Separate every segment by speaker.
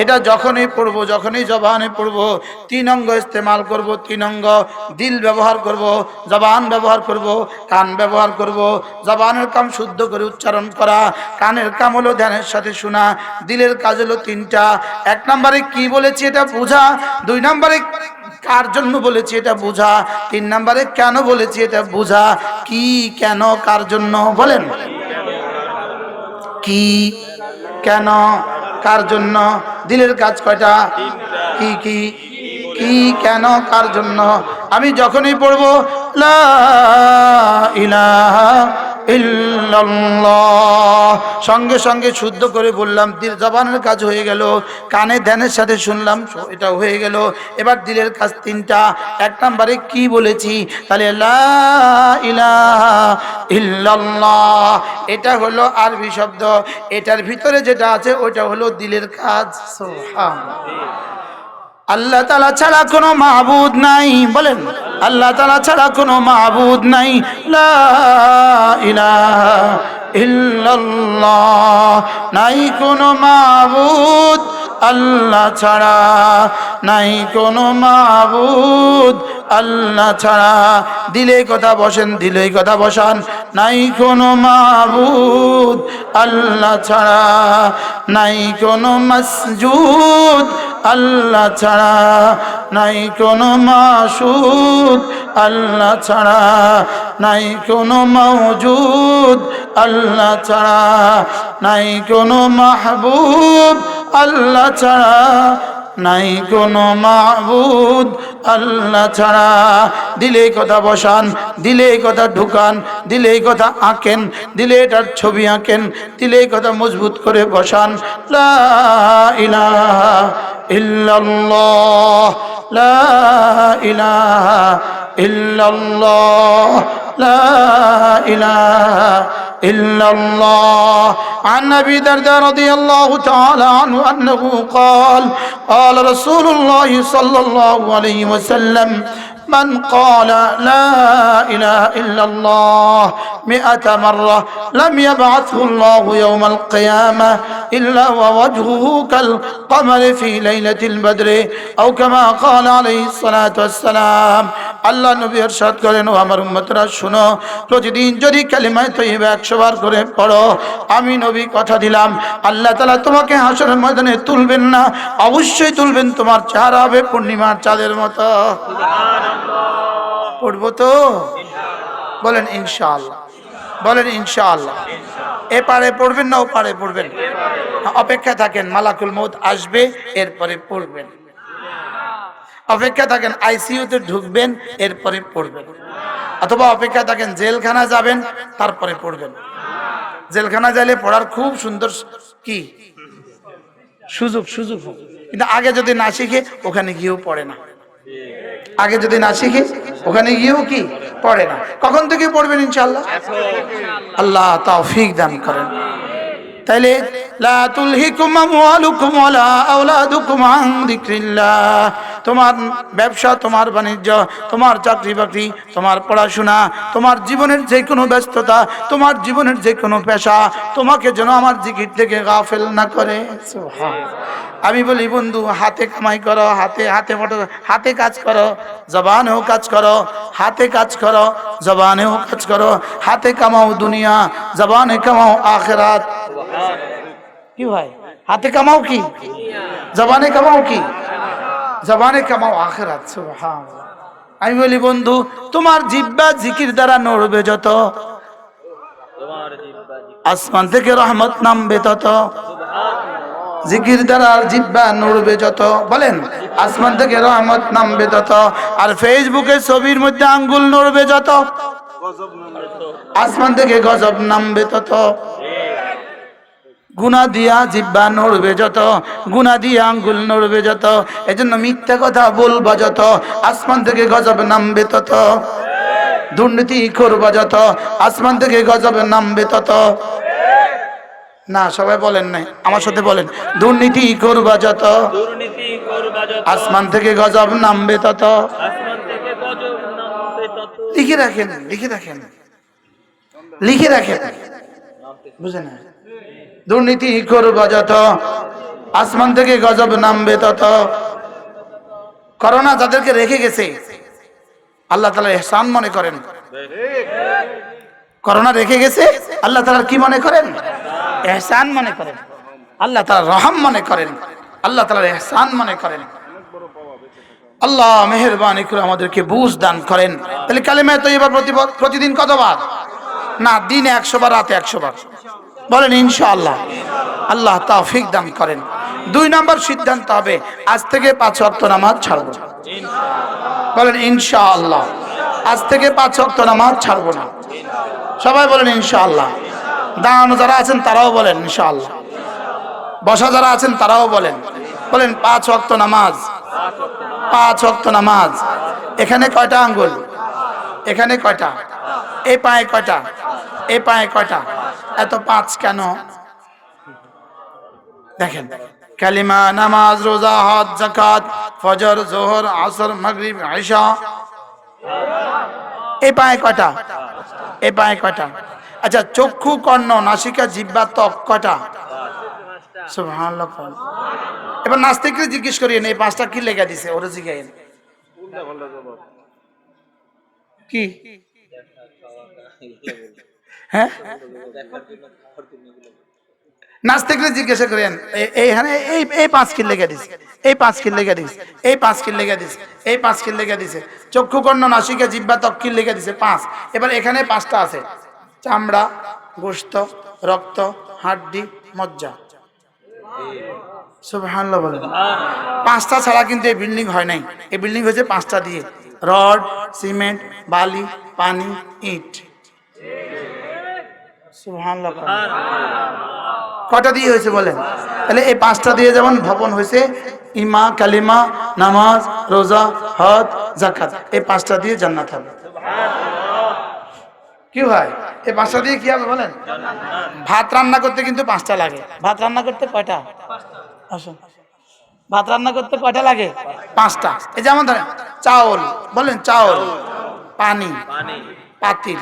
Speaker 1: এটা যখনই পড়ব, যখনই জবানে পড়ব, তিন অঙ্গ ইস্তেমাল করব, তিন অঙ্গ দিল ব্যবহার করব, জবান ব্যবহার করব, কান ব্যবহার করব, জবানের কাম শুদ্ধ করে উচ্চারণ করা, কানের কাম হলো ধ্যানের সাথে শোনা, দিলের কাজ হলো তিনটা। এক নম্বরে কি বলেছি এটা বোঝা, দুই নম্বরে কার জন্য বলেছি এটা বোঝা, তিন নম্বরে কেন বলেছি এটা বোঝা, কি, কেন, কার জন্য, বলেন। কি? কেন? কার জন্য? দিলের কাজ কয়টা? কি কি? কি, কেন? কার জন্য? আমি যখনই পড়ব, লা ইলাহা সঙ্গে সঙ্গে শুদ্ধ করে বললাম, দিল জবানের কাজ হয়ে গেল, কানে ধ্যানের সাথে শুনলাম, এটা হয়ে গেল। এবার দিলের কাজ তিনটা, এক নম্বরে কি বলেছি? তাহলে এটা হলো আরবি শব্দ। এটার ভিতরে যেটা আছে ওটা হলো দিলের কাজ। আল্লাহ তালা ছাড়া কোনো মাহবুদ নাই, বলেন। আল্লাহ তালা ছাড়া কোনো মাহবুদ নাই। ইল্লাল্লাহ নাই কোনো মাহবুদ আল্লাহ ছাড়া নাই কোনো মাহবুদ আল্লাহ ছাড়া দিলে কথা বসেন দিলে কথা বসান। নাই কোনো মাহবুদ আল্লাহ ছাড়া নাই কোনো মসজুদ। আল্লাহ ছাড়া নাই কোনো মাসুদ। আল্লাহ ছাড়া নাই কোনো মৌজুদ আল্লাহ ছাড়া নাই কোনো মাহবুব। আল্লাহ ছাড়া নাই কোনো মাহবুদ আল্লাহ ছাড়া দিলে কথা বসান, দিলে কথা ঢুকান, দিলে কথা আঁকেন, দিলে এটার ছবি আঁকেন, দিলে কথা মজবুত করে বসান। লা ইলাহা ইল্লাল্লাহ, লা لا إله إلا الله. عن أبي درداء رضي الله تعالى عنه أنه قال قال رسول الله صلى الله عليه وسلم من قال لا إله إلا الله مئة مرة لم يبعثه الله يوم القيامة إلا ووجهه كالقمر في ليلة البدر أو كما قال عليه الصلاة والسلام. আল্লাহ নবী এরশাদ করেন ও আমার উম্মতরা শুনো প্রতিদিন যদি কালিমায় তৈবা একশো বার করে পড়ো আমি নবী কথা দিলাম আল্লাহ তালা তোমাকে হাসরের ময়দানে তুলবেন না অবশ্যই তুলবেন তোমার চেহারা হবে পূর্ণিমার চাঁদের মতো। পড়ব তো? বলেন ইনশাআল্লাহ। বলেন ইনশাআল্লাহ। এ পারে পড়বেন না ও পারে পড়বেন। অপেক্ষা থাকেন মালাকুল মৌত আসবে এরপরে পড়বেন। অপেক্ষা থাকেন আইসিইউতে ঢুকবেন এরপরে পড়বেন। অথবা অপেক্ষা থাকেন জেলখানা যাবেন তারপরে পড়বেন। জেলখানা যাইলে পড়ার খুব সুন্দর কি? সুযোগ সুযোগ কিন্তু আগে যদি না শিখে ওখানে গিয়েও পড়ে না। আগে যদি না শিখে ওখানে গিয়েও কি? পড়ে না। কখন থেকে পড়বেন ইনশাল্লাহ আল্লাহ তৌফিক দান করেন। তাইলে, লা তুলহিকুম আমওয়ালুকুম ওয়ালা আওলাদুকুম আন যিকরিল্লাহ। তোমার ব্যবসা, তোমার বাণিজ্য, তোমার চাকরি বাকরি তোমার পড়াশোনা, তোমার জীবনের যে কোনো ব্যস্ততা, তোমার জীবনের যে কোনো পেশা, তোমাকে যেন আমার জিকির থেকে গাফেল না করে। আমি বলি, বন্ধু, হাতে কামাই করো, হাতে হাতে ফটো হাতে কাজ করো, জবানেও কাজ করো, হাতে কাজ করো, জবানেও কাজ করো, হাতে কামাও দুনিয়া, জবানে কামাও আখেরাত। কি ভাই? হাতে কামাও কি? জবানে কামাও কি? জবানে কামাও আখেরাত, সুবহানাল্লাহ। আমি বলি, বন্ধু, তোমার জিব্বা জিকির দ্বারা নড়বে যত। আসমান থেকে রহমত নামবে তত। জিকির দ্বারা জিব্বা নড়বে যত। বলেন, আসমান থেকে রহমত নামবে তত। আর ফেসবুকে ছবির মধ্যে আঙ্গুল নড়বে যত। আসমান থেকে গজব নামবে তত। গুনা দিয়া জিব্বা নড়বে যত গুনা দিয়া আঙ্গুল নড়বে যত এজন্য মিথ্যা কথা বলবা যত আসমান থেকে গজব নামবে তত দুর্নীতি করবা যত আসমান থেকে গজব নামবে তত। না সবাই বলেন নাই আমার সাথে বলেন দুর্নীতি করবা যত
Speaker 2: দুর্নীতি করবা যত
Speaker 1: আসমান থেকে গজব নামবে তত।
Speaker 2: আসমান থেকে গজব নামবে তত।
Speaker 1: লিখে রাখেন লিখে রাখেন লিখে রাখেন। বুঝে না? দুর্নীতি করব যত, আসমান থেকে গজব নামবে তত। করোনা যাদেরকে রেখে গেছে, আল্লাহ তালা এহসান মনে করেন। করোনা রেখে গেছে, আল্লাহ তালা কি মনে করেন? এহসান মনে করেন। আল্লাহ তালা রহম মনে করেন। আল্লাহ তালার এহসান মনে করেন। আল্লাহ মেহরবানি করে আমাদেরকে বুঝ দান করেন। তাহলে কালিমা তো এবার প্রতিদিন কতবার? না, দিনে একশো বার, রাতে একশো বার। বলেন, ইনশাআল্লাহ। আল্লাহ তাফিক দান করেন। দুই নম্বর সিদ্ধান্ত হবে, আজ থেকে পাঁচ অক্ত নামাজ ছাড়বো বলেন, ইনশাআল্লাহ। আজ থেকে পাঁচ অক্ত নামাজ ছাড়বো না। সবাই বলেন, ইনশাআল্লাহ। দাঁড়ানো যারা আছেন, তারাও বলেন, ইনশাআল্লাহ। বসা যারা আছেন, তারাও বলেন। বলেন, পাঁচ অক্ত নামাজ। পাঁচ অক্ত নামাজ। এখানে কয়টা আঙ্গুল? এখানে কয়টা? এই পায়ে কয়টা? এই পায়ে কয়টা? এত পাঁচ কেন? দেখেন কালিমা নামাজ রোজা হজ জাকাত ফজর জোহর আসর মাগরিব আয়সা এই পায়ে কয়টা? এই পায়ে কয়টা? আচ্ছা চক্ষু কর্ণ নাসিকা জিব্বা ত্বক কয়টা? সুবহানাল্লাহ এবার নাস্তিককে জিজ্ঞেস করিয়েন এই পাঁচটা কি লেগে দিছে? ওরা জিজ্ঞাসেন কি? হ্যাঁ? নাস্তিকরে জিজ্ঞাসা করেন এইখানে এই এই পাঁচ কিল লেগে দিছে, এই পাঁচ কিল লেগে দিছে, এই পাঁচ কিল লেগে দিছে, এই পাঁচ কিল লেগে দিছে চক্ষু কর্ণ নাসিকা জিব্বা ত্বক কিল লেগে দিছে, পাঁচ। এবার এখানে পাঁচটা আছে, চামড়া, গোস্ত, রক্ত, হাড্ডি, মজ্জা। সুবহানাল্লাহ বলেন। পাঁচটা ছাড়া কিন্তু এই বিল্ডিং হয় নাই। এই বিল্ডিং হয়েছে পাঁচটা দিয়ে, রড, সিমেন্ট, বালি, পানি, ইট। কটা দিয়ে হয়েছে বলেন? তাহলে এই পাঁচটা দিয়ে যেমন ভবন হয়েছে, ইমা, কালিমা, নামাজ, রোজা, হজ জাকাত এই পাঁচটা দিয়ে জান্নাত হবে। কি ভাই? এই পাঁচটা দিয়ে কি হবে বলেন? ভাত রান্না করতে কিন্তু পাঁচটা লাগে। ভাত রান্না করতে কয়টা? আসুন ভাত রান্না করতে কয়টা লাগে? পাঁচটা। এই যেমন ধরেন, চাউল। বলেন চাউল, পানি, পাতিল,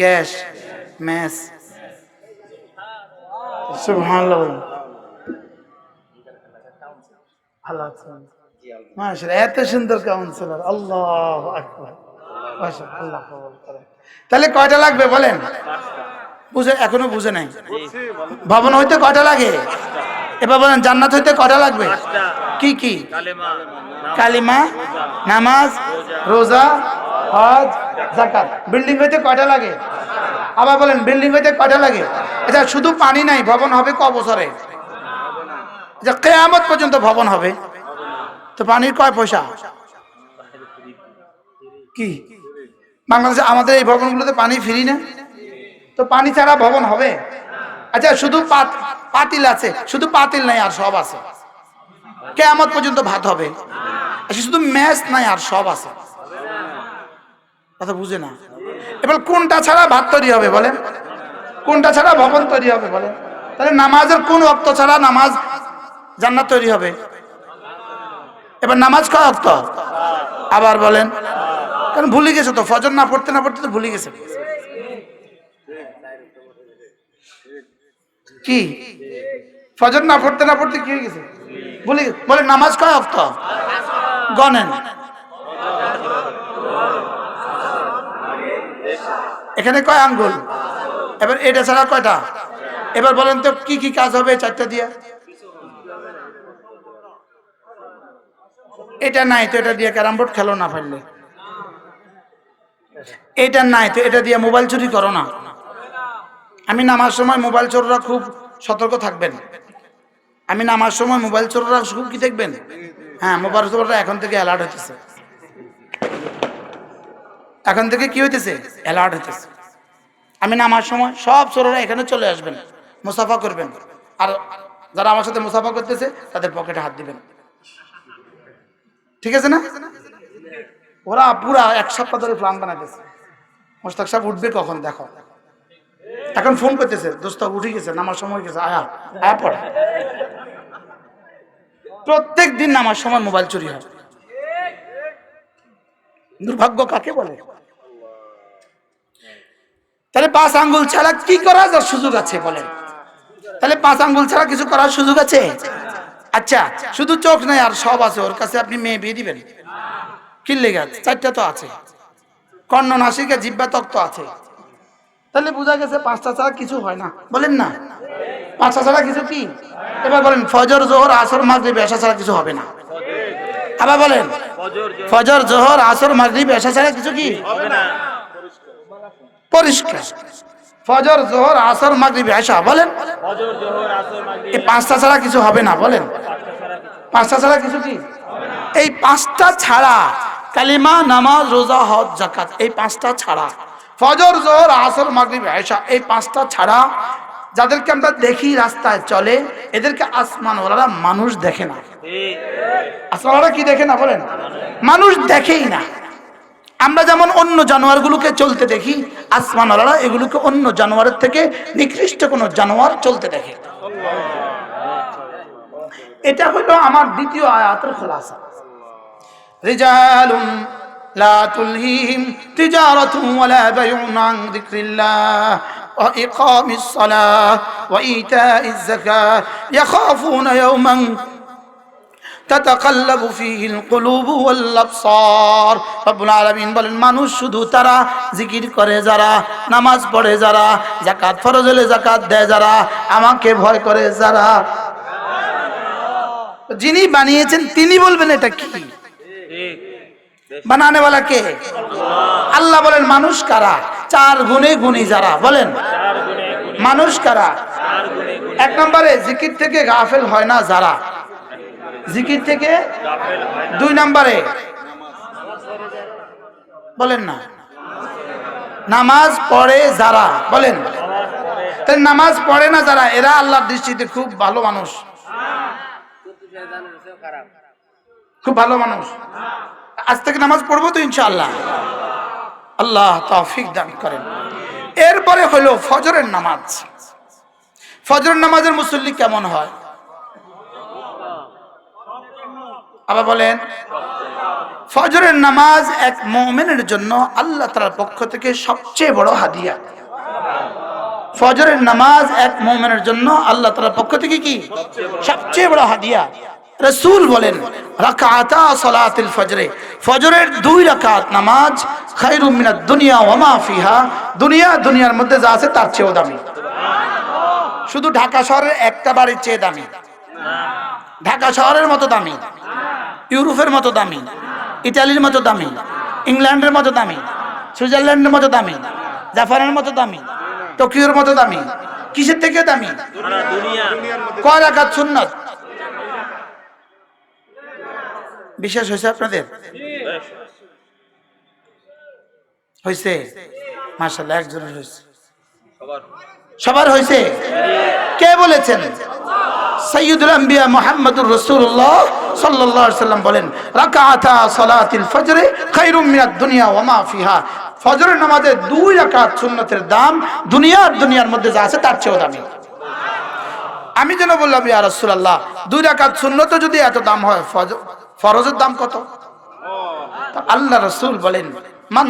Speaker 1: গ্যাস ম্যাস। ভালো আছেন? মাশাআল্লাহ এত সুন্দর কাউন্সিলর আল্লাহ আকবার। আল্লাহ তাহলে কয়টা লাগবে বলেন? বুঝে এখনও বুঝে নাই। ভবন হইতে কয়টা লাগে? এবার বলেন জান্নাত হইতে কয়টা লাগবে? কি কি?
Speaker 2: কালিমা
Speaker 1: নামাজ রোজা। হজ জাকাত বিল্ডিং হইতে কয়টা লাগে? আবার বলেন বিল্ডিং হইতে কয়টা লাগে? এটা শুধু পানি নাই ভবন হবে ক বছরে? যে কেয়ামত পর্যন্ত ভবন হবে? তো পানির কয় পয়সা? কি? বাংলাদেশে আমাদের এই ভবনগুলোতে পানি ফ্রি না? তো পানি ছাড়া ভবন হবে? আচ্ছা শুধু পাতিল আছে শুধু পাতিল নাই আর সব আছে। কেয়ামত পর্যন্ত ভাত হবে। শুধু ম্যাচ নাই, আর সব আছে। কথা বুঝে না? এবার কোনটা ছাড়া ভাত তৈরি হবে বলেন? কোনটা ছাড়া ভবন তৈরি হবে বলেন? তাহলে নামাজের কোন অক্ত ছাড়া নামাজ জান্নাত তৈরি হবে? এবার নামাজ কয় অক্ত? আবার বলেন। কারণ ভুলে গেছে তো? ফজর না পড়তে না পড়তে তো ভুলে গেছে। কি? ফজর না পড়তে না পড়তে কি হয়ে গেছে? গেছে বলে, নামাজ কয় অক্ত? গনেন এখানে কয় আঙ্গুল? এবার এটা ছাড়া কয়টা? এবার বলেন তো, কি কি কাজ হবে চারটা দিয়ে? এটা নাই তো, এটা দিয়ে ক্যারাম বোর্ড খেলো না পারলে এটা নাই তো, এটা দিয়ে মোবাইল চুরি করো না। আমি নামার সময় মোবাইল চোররা খুব সতর্ক থাকবেন। আমি নামার সময় মোবাইল চোররা খুব কি দেখবেন? হ্যাঁ মোবাইল চোররা এখন থেকে অ্যালার্ট হতেছে এখন থেকে কি হইতেছে? অ্যালার্ট হইতেছে। আমি নামার সময় সব চোররা এখানে চলে আসবেন, মুসাফা করবেন। আর যারা আমার সাথে মুসাফা করতেছে, তাদের পকেটে হাত দিবেন। ঠিক আছে না? ওরা পুরা এক সপ্তাহ ধরে প্ল্যান বানাইতেছে। মোস্তাক সাহেব উঠবে কখন? দেখো। এখন ফোন করতেছে, দোস্ত, উঠে গেছে নামার সময় গেছে, আয়া আয়া পড়ে। প্রত্যেক দিন নামার সময় মোবাইল চুরি হয়। দুর্ভাগ্য কাকে বলে? তাহলে পাঁচ আঙ্গুল ছাড়া কি করার যার সুযোগ আছে বলেন? তাহলে পাঁচ আঙ্গুল ছাড়া কিছু করার সুযোগ আছে? আচ্ছা শুধু চোখ নাই, আর সব আছে, ওর কাছে আপনি মেয়ে বিয়ে দিবেন? কি গেছে চারটা তো আছে। কর্ণ নাসিকা জিব্বা তক্ত আছে। তাহলে বোঝা গেছে পাঁচটা ছাড়া কিছু হয় না। বলেন না। পাঁচটা ছাড়া কিছু কি? এবার বলেন ফজর জোহর আসর মাগরিব এসা ছাড়া কিছু হবে না। আবার বলেন
Speaker 2: ফজর জোহর
Speaker 1: আসর মাগরিব এসা ছাড়া কিছু কি? পরিষ্কার। ফজর জোহর আসর মাগরিব এসা বলেন। এই পাঁচটা ছাড়া কিছু হবে না বলেন। পাঁচটা ছাড়া কিছু কি? এই পাঁচটা ছাড়া কালিমা নামাজ রোজা হজ জাকাত এই পাঁচটা ছাড়া। ফজর, জোহর, আসর, মাগরিব এসা এই পাঁচটা ছাড়া যাদেরকে আমরা দেখি রাস্তায় চলে, এদেরকে আসমানওয়ালারা মানুষ দেখে না। আসমানওয়ালা কি দেখে না বলেন? মানুষ দেখেই না। আমরা যেমন অন্য জানোয়ারগুলোকে চলতে দেখি, আসমানওয়ালারা এগুলোকে অন্য জানোয়ারের থেকে নিকৃষ্ট কোনো জানোয়ার চলতে দেখে। এটা হলো আমার দ্বিতীয় আয়াতের খোলাসা। রিজালুন লা তুলহিহিম তিজারাতুন ওয়ালা বাইউন আন যিকরিল্লাহ وإقام الصلاة وإيتاء الزكاة يخافون يوما تتقلب فيه القلوب والأبصار রব্বুল আলামিন বলেন মানুষ শুধু তারা জিকির করে যারা নামাজ পড়ে যারা জাকাত ফরজ হলে জাকাত দেয় যারা আমাকে ভয় করে যারা যিনি বানিয়েছেন তিনি বলবেন এটা কি
Speaker 2: ঠিক
Speaker 1: বানানেওয়ালা কে? আল্লাহ বলেন, মানুষ কারা? চার গুণে গুণী যারা, বলেন। মানুষ কারা? এক নম্বরে, জিকির থেকে গাফেল হয় না যারা? জিকির থেকে দুই নম্বরে, বলেন না। নামাজ পড়ে যারা, বলেন। নামাজ পড়ে না যারা, এরা আল্লাহর দৃষ্টিতে খুব ভালো মানুষ। খুব ভালো মানুষ। আজ থেকে নামাজ পড়ব তো ইনশাআল্লাহ। আল্লাহ তৌফিক দান করেন। এরপরে হলো ফজরের নামাজ। ফজরের নামাজের মুসল্লি কেমন হয়? আবার বলেন, ফজরের নামাজ এক মোমেনের জন্য আল্লাহ তাআলার পক্ষ থেকে সবচেয়ে বড় হাদিয়া। ফজরের নামাজ এক মোমেনের জন্য আল্লাহ তাআলার পক্ষ থেকে কি? সবচেয়ে বড় হাদিয়া। রসুল বলেন রাকাতা সালাতিল ফজরে। ফজরের দুই রাকাত নামাজ খায়রুম মিনাদ দুনিয়া ওয়া মা ফিহা। দুনিয়া দুনিয়ার মধ্যে যা আছে তার চেয়েও দামি। শুধু ঢাকা শহরের একটা বাড়ির চেয়ে দামি। ঢাকা শহরের মতো দামি। ইউরোপের মতো দামি। ইটালির মতো দামি। ইংল্যান্ডের মতো দামি। সুইজারল্যান্ডের মতো দামি। জাপানের মতো দামি। টোকিওর মতো দামি। কিসের থেকে দামি? কয় রাখাত সুন্নত? বিশ্বাস হয়েছে আপনাদের? হয়েছে? মার্শাল্লাহ একজনের হয়েছে।
Speaker 2: সবার।
Speaker 1: হয়েছে? কে বলেছেন? সৈয়দুল আম্বিয়া মুহাম্মদুর রাসূলুল্লাহ সাল্লাল্লাহু সাল্লাম বলেন রাকাআতা সালাতিল ফজরে খায়রুম মিনাদ দুনিয়া ওয়া ফিহা। ফজরের নামাজে দুই রাকাত সুন্নতের দাম দুনিয়ার দুনিয়ার মধ্যে যা আছে তার চেয়েও দামি। আমি যেন বললাম ইয়া রাসূলুল্লাহ দুই রাকাত সুন্নত যদি এত দাম হয় ফরজের দাম কত? আল্লাহ রসুল বলেন, মান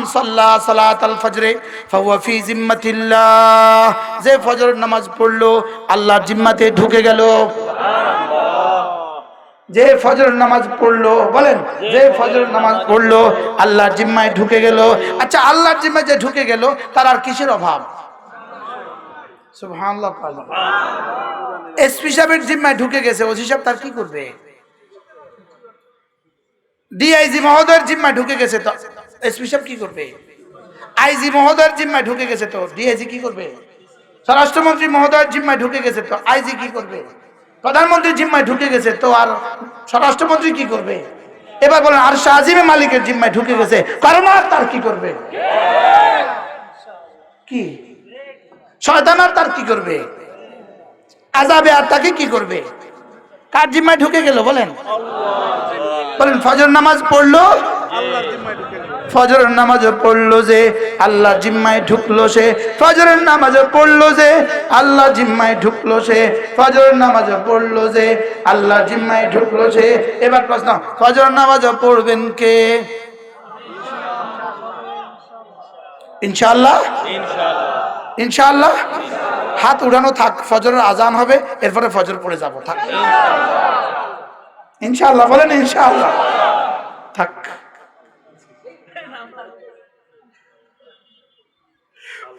Speaker 1: আল ফজরে যে নামাজ পড়ল আল্লাহর ঢুকে গেল। যে নামাজ পড়ল, বলেন, যে নামাজ পড়ল আল্লাহর জিম্মায় ঢুকে গেল। আচ্ছা আল্লাহর জিম্মায় যে ঢুকে গেল, তার আর কিসের অভাব? সুবহানাল্লাহ এসপি জিম্মায় ঢুকে গেছে, ওসি সাহেব তার কি করবে? ডিআইজি মহোদয়ের জিম্মায় ঢুকে গেছে তো। এসপি সাহেব কি করবে? আইজি মহোদয়ের জিম্মায় ঢুকে গেছে তো। ডিআইজি কি করবে? স্বরাষ্ট্রমন্ত্রী মহোদয়ের জিম্মায় ঢুকে গেছে তো। আইজি কি করবে? প্রধানমন্ত্রীর জিম্মায় ঢুকে গেছে তো। আর স্বরাষ্ট্রমন্ত্রী কি করবে? এবার বলেন আর শাহজিমে মালিকের জিম্মায় ঢুকে গেছে। কারণ আর তার কি করবে? কি? শয়তান আর তার কি করবে? আজাবে আর তাকে কি করবে? কার জিম্মায় ঢুকে গেল বলেন? বলেন, ফজর নামাজ পড়ল? ফজরের নামাজ পড়ল যে, আল্লাহ জিম্মায় ঢুকলো সে। ফজরের নামাজ পড়ল যে, আল্লাহ জিম্মায় ঢুকলো সে। ফজরের নামাজ পড়ল যে, আল্লাহ জিম্মায় ঢুকলো সে। এবার প্রশ্ন ফজর নামাজ পড়বেন কে? ইনশাআল্লাহ।
Speaker 2: ইনশাআল্লাহ।
Speaker 1: ইনশাআল্লাহ, হাত উড়ানো থাক, ফজরের আজান হবে, এরপরে ফজর পড়ে যাব, থাক। ইনশাআল্লাহ, বলেন ইনশাআল্লাহ, থাক।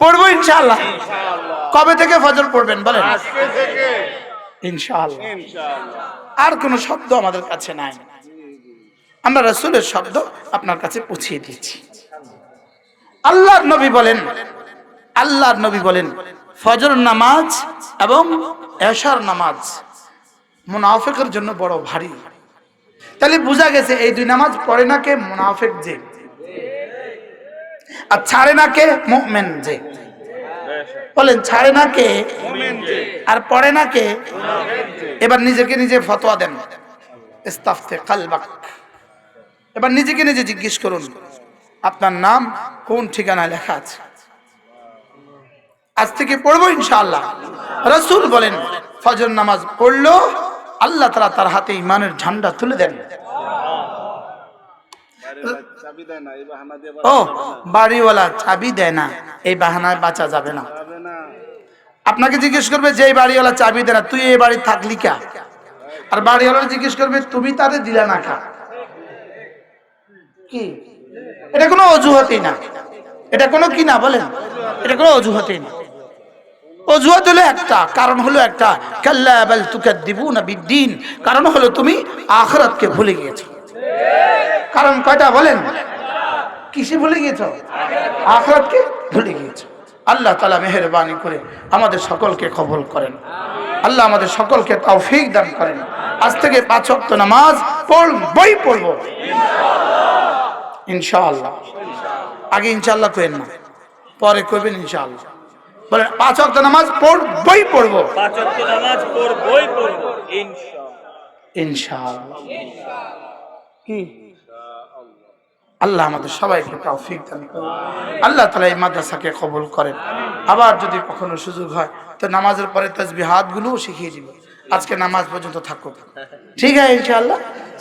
Speaker 1: পড়ব ইনশাআল্লাহ। কবে থেকে ফজর পড়বেন, বলেন? ইনশাআল্লাহ। আর কোনো শব্দ আমাদের কাছে নাই। আমরা রসুলের শব্দ আপনার কাছে পৌঁছিয়ে দিয়েছি। আল্লাহর নবী বলেন আল্লাহর নবী বলেন, ফজর নামাজ এবং এশার নামাজ মুনাফেকের জন্য বড় ভারী। তাহলে বোঝা গেছে এই দুই নামাজ পড়ে না কে মুনাফেক যে, আর ছাড়ে না কে মুমিন যে। বলেন, ছাড়ে না কে আর পড়ে না কে? এবার নিজেকে নিজে ফতোয়া দেন। ইস্তাফতে কালবাক। এবার নিজেকে নিজে জিজ্ঞেস করুন, আপনার নাম কোন ঠিকানায় লেখা আছে? আজ থেকে পড়ব ইনশাআল্লাহ। রসুল বলেন, ফজর নামাজ পড়ল, আল্লাহ তারা তার হাতে ইমানের ঝান্ডা তুলে দেন। ও, বাড়িওয়ালা চাবি দেয় না, এই বাহানায় বাঁচা যাবে না। আপনাকে জিজ্ঞেস করবে, যে বাড়িওয়ালা চাবি দেয় না, তুই এই বাড়ি থাকলি কা? আর বাড়িওয়ালা জিজ্ঞেস করবে, তুমি তারে দিলা না কা? কি? এটা কোনো অজুহাতই না। এটা কোনো কি না বলেন? এটা কোনো অজুহাতই না। অজুহাত হলো একটা, কারণ হলো একটা, কাল্লা বাল তুকাদ্দিবুনা বিদ্দিন, কারণ হলো তুমি আখরাতকে ভুলে গিয়েছো। কারণ কয়টা বলেন? কিসে ভুলে গিয়েছো? আখরাতকে ভুলে গিয়েছো। আল্লাহ তালা মেহরবানি করে আমাদের সকলকে কবল করেন। আল্লাহ আমাদের সকলকে তৌফিক দান করেন। আজ থেকে পাঁচ ওয়াক্ত নামাজ পড়বই পড়ব। ইনশাআল্লাহ। আগে ইনশাআল্লাহ করেন না, পরে করবেন ইনশাআল্লাহ। বলেন পাঁচ ওয়াক্ত নামাজ পড়বই পড়ব।
Speaker 2: পাঁচ ওয়াক্ত নামাজ পড়বই পড়ব। ইনশাআল্লাহ।
Speaker 1: ইনশাআল্লাহ। কি? আল্লাহ আমাদের সবাইকে তৌফিক দান করেন। আল্লাহ তালা এই মাদ্রাসাকে কবুল করেন। আবার যদি কখনো সুযোগ হয় তো নামাজের পরে তসবি হাতগুলোও শিখিয়ে দিব। আজকে নামাজ পর্যন্ত থাকুক। ঠিক আছে ইনশাআল্লাহ?